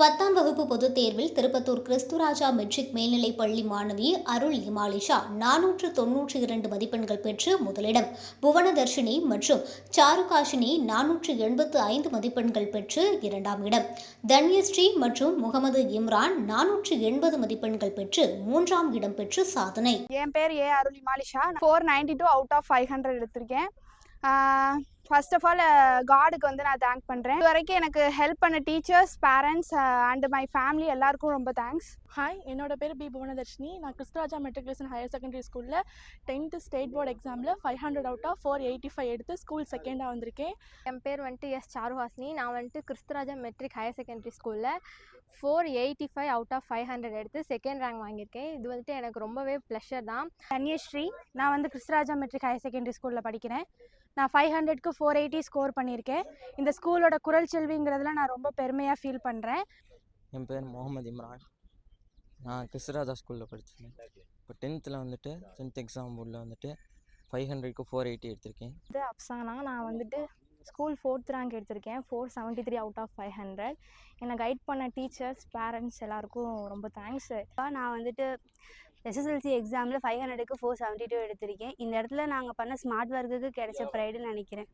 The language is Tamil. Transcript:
பத்தாம் வகுப்பு பொதுத் தேர்வில் திருப்பத்தூர் கிறிஸ்துராஜா மெட்ரிக் மேல்நிலைப் பள்ளி மாணவி அருள் இமாலிஷா நானூற்று தொன்னூற்றி இரண்டு மதிப்பெண்கள் பெற்று முதலிடம். புவனதர்ஷினி மற்றும் சாருகாஷினி நானூற்று எண்பத்து ஐந்து மதிப்பெண்கள் பெற்று இரண்டாம் இடம். தன்யஸ்ரீ மற்றும் முகமது இம்ரான் நானூற்று எண்பது மதிப்பெண்கள் பெற்று மூன்றாம் இடம் பெற்று சாதனை. என் பேர் A Arul Imalisha four ninety two out of five hundred எடுத்திருக்கேன். ஃபர்ஸ்ட் ஆஃப் ஆல் காடுக்கு வந்து நான் தேங்க் பண்ணுறேன் இது வரைக்கும் எனக்கு ஹெல்ப் பண்ண teachers parents and my family எல்லாருக்கும் ரொம்ப தேங்க்ஸ் ஹாய் என்னோட பேர் பி புவனதர்ஷினி. நான் கிறிஸ்துராஜா மெட்ரிகுலேஷன் ஹையர் செகண்டரி ஸ்கூலில் டென்த்து ஸ்டேட் போர்டு எக்ஸாமில் five hundred out of four eighty five எடுத்து ஸ்கூல் செகண்டாக வந்திருக்கேன். என் பேர் வந்துட்டு எஸ் சாருஹாசினி. நான் வந்துட்டு கிறிஸ்துராஜா மெட்ரிக் ஹையர் செகண்டரி ஸ்கூலில் four eighty five out of five hundred எடுத்து செகண்ட் ரேங்க் வாங்கியிருக்கேன். இது வந்துட்டு எனக்கு ரொம்பவே ப்ளஷர் தான். தன்யஸ்ரீ நான் வந்து கிறிஸ்தராஜா மெட்ரிக் ஹையர் செகண்டரி ஸ்கூலில் படிக்கிறேன். நான் ஃபைவ் ஹண்ட்ரட்க்கு ஃபோர் எயிட்டி ஸ்கோர் பண்ணியிருக்கேன். இந்த ஸ்கூலோட குரல் செல்விங்கிறதுல நான் ரொம்ப பெருமையாக ஃபீல் பண்ணுறேன் என் பேர் முகமது இம்ரான். நான் கிறிஸ்தராஜா ஸ்கூலில் படித்தேன் இப்போ டென்த்தில் வந்துட்டு டென்த் எக்ஸாம் போர்டில் வந்துட்டு ஃபைவ் ஹண்ட்ரட்க்கு ஃபோர் எயிட்டி எடுத்திருக்கேன். வந்து அப்சானா நான் வந்துட்டு ஸ்கூல் ஃபோர்த் ரேங்க் எடுத்திருக்கேன். Four seventy three out of five hundred என்னை கைட் பண்ண டீச்சர்ஸ் பேரண்ட்ஸ் எல்லாருக்கும் ரொம்ப தேங்க்ஸ் நான் வந்துட்டு எஸ்எஸ்எல்சி எக்ஸாமில் ஃபைவ் ஹண்ட்ரடுக்கு ஃபோர் செவன்ட்டி டூ எடுத்திருக்கேன். இந்த இடத்துல நாங்கள் பண்ண ஸ்மார்ட் ஒர்க்குக்கு கிடைச்ச ப்ரைடுன்னு நினைக்கிறேன்.